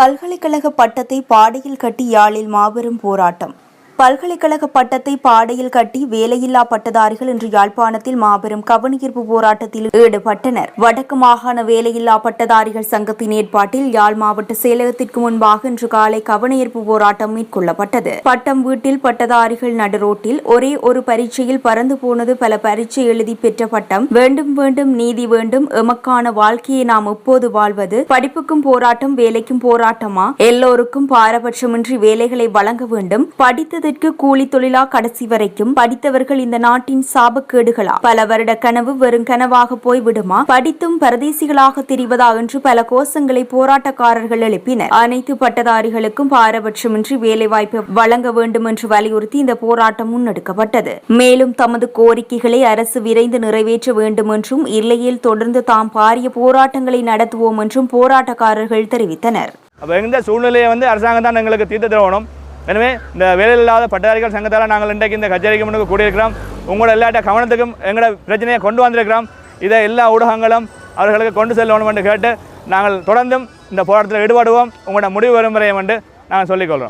பல்கலைக்கழக பட்டத்தை பாடையில் கட்டி யாழில் மாபெரும் போராட்டம். பல்கலைக்கழக பட்டத்தை பாடையில் கட்டி வேலையில்லா பட்டதாரிகள் இன்று யாழ்ப்பாணத்தில் மாபெரும் கவனஈர்ப்பு போராட்டத்தில் ஈடுபட்டனர். வடக்கு மாகாண வேலையில்லா பட்டதாரிகள் சங்கத்தின் ஏற்பாட்டில் யாழ் மாவட்ட செயலகத்திற்கு முன்பாக இன்று காலை கவனஈர்ப்பு போராட்டம் மேற்கொள்ளப்பட்டது. பட்டம் வீட்டில் பட்டதாரிகள் நடுரோட்டில் ஒரே ஒரு பரீட்சையில் பறந்து போனது பல பரீட்சை எழுதி பெற்ற பட்டம். வேண்டும் வேண்டும் நீதி வேண்டும் எமக்கான வாழ்க்கையை நாம் எப்போது வாழ்வது? படிப்புக்கும் போராட்டம் வேலைக்கும் போராட்டமா? எல்லோருக்கும் பாரபட்சமின்றி வேலைகளை வழங்க வேண்டும். படித்தது படித்ததற்கு கூலி தொழிலா கடைசி வரைக்கும் படித்தவர்கள் இந்த நாட்டின் சாபக்கேடுகளா? பல வருட கனவு வெறும் கனவாக போய் விடுமா படித்தும் பரதேசிகளாக தெரிவதா என்று பல கோஷங்களை போராட்டக்காரர்கள் எழுப்பினர். அனைத்து பட்டதாரிகளுக்கும் பாரபட்சமின்றி வேலைவாய்ப்பு வழங்க வேண்டும் என்று வலியுறுத்தி இந்த போராட்டம் முன்னெடுக்கப்பட்டது. மேலும் தமது கோரிக்கைகளை அரசு விரைந்து நிறைவேற்ற வேண்டும் என்றும் இல்லையில் தொடர்ந்து தாம் பாரிய போராட்டங்களை நடத்துவோம் என்றும் போராட்டக்காரர்கள் தெரிவித்தனர். அப்போ இந்த சூழ்நிலையை வந்து அரசாங்கம் தான் எங்களுக்கு தீர்த்து தரணும்? எனவே இந்த வேலையில்லாத பட்டதாரிகள் சங்கத்தால் நாங்கள் இன்றைக்கு இந்த கச்சேரிக்கு முன்னுக்கு கூடியிருக்கிறோம். உங்களோட எல்லாட்ட கவனத்துக்கும் எங்களோட பிரச்சனையை கொண்டு வந்திருக்கிறோம். இதை எல்லா ஊடகங்களும் அவர்களுக்கு கொண்டு செல்லணும் என்று கேட்டு நாங்கள் தொடர்ந்தும் இந்த போராட்டத்தில் ஈடுபடுவோம். உங்களோட முடிவு வரும் வரையும் என்று நாங்கள் சொல்லிக்கொள்கிறோம்.